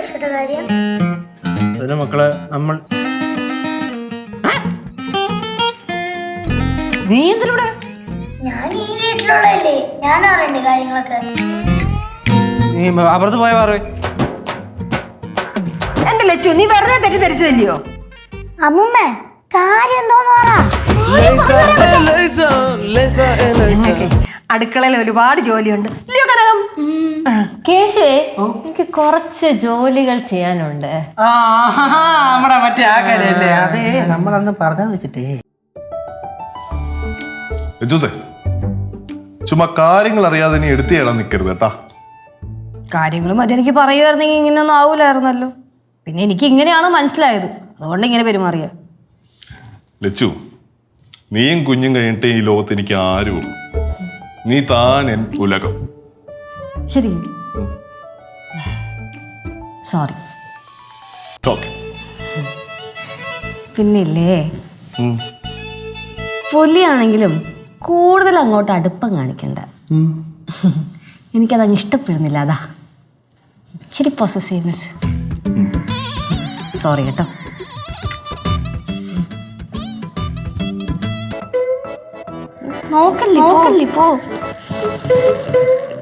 ഈശ്വര കാര്യം? അതിന് മക്കളെ നമ്മൾ നീ എന്തിലൂടെ ഞാൻ ഈ വീട്ടിലുള്ളതല്ലേ. ഞാൻ അറിയണ്ടേ കാര്യങ്ങളൊക്കെ. നീ അപ്പുറത്ത് പോയ പറ. എന്റെ ലച്ചു നീ വെറുതെ തെറ്റിദ്ധരിച്ചതല്ലയോ? അമ്മുമ്മ കാര്യം എന്തോന്ന് പറ. അടുക്കളയിൽ ഒരുപാട് ജോലിയുണ്ട്. കേശുവേ എനിക്ക് കുറച്ച് ജോലികൾ ചെയ്യാനുണ്ട്. ആ ആഹാ, നമ്മടെ മറ്റേ ആ കാര്യല്ലേ. അതെ നമ്മളന്ന് പറഞ്ഞു വെച്ചിട്ടേ. ജോസേ ചുമ്മാ കാര്യങ്ങൾ അറിയാതെ നീ എടുത്തു ചേടാൻ നിൽക്കരുത് കേട്ടാ. കാര്യങ്ങളും അത് എനിക്ക് പറയുമായിരുന്നെങ്കിൽ ഇങ്ങനെയൊന്നും ആവൂലായിരുന്നല്ലോ. പിന്നെ എനിക്ക് ഇങ്ങനെയാണ് മനസ്സിലായത്. അതുകൊണ്ട് ഇങ്ങനെ പെരുമാറിയ. ലച്ചു നീയും കുഞ്ഞും കഴിഞ്ഞിട്ട് ഈ ലോകത്ത് എനിക്ക് ആരും നീ താൻ എൻ ഉലകം. ശരി. സോറി പിന്നില്ലേ? പുലിയാണെങ്കിലും കൂടുതൽ അങ്ങോട്ട് അടുപ്പം കാണിക്കണ്ട. എനിക്കതങ്ങ് ഇഷ്ടപ്പെടുന്നില്ല അതാ. ഇച്ചിരി പൊസസീവ്നെസ് സോറി കേട്ടോ. നോക്കല്ലേ നോക്കല്ലേ പോ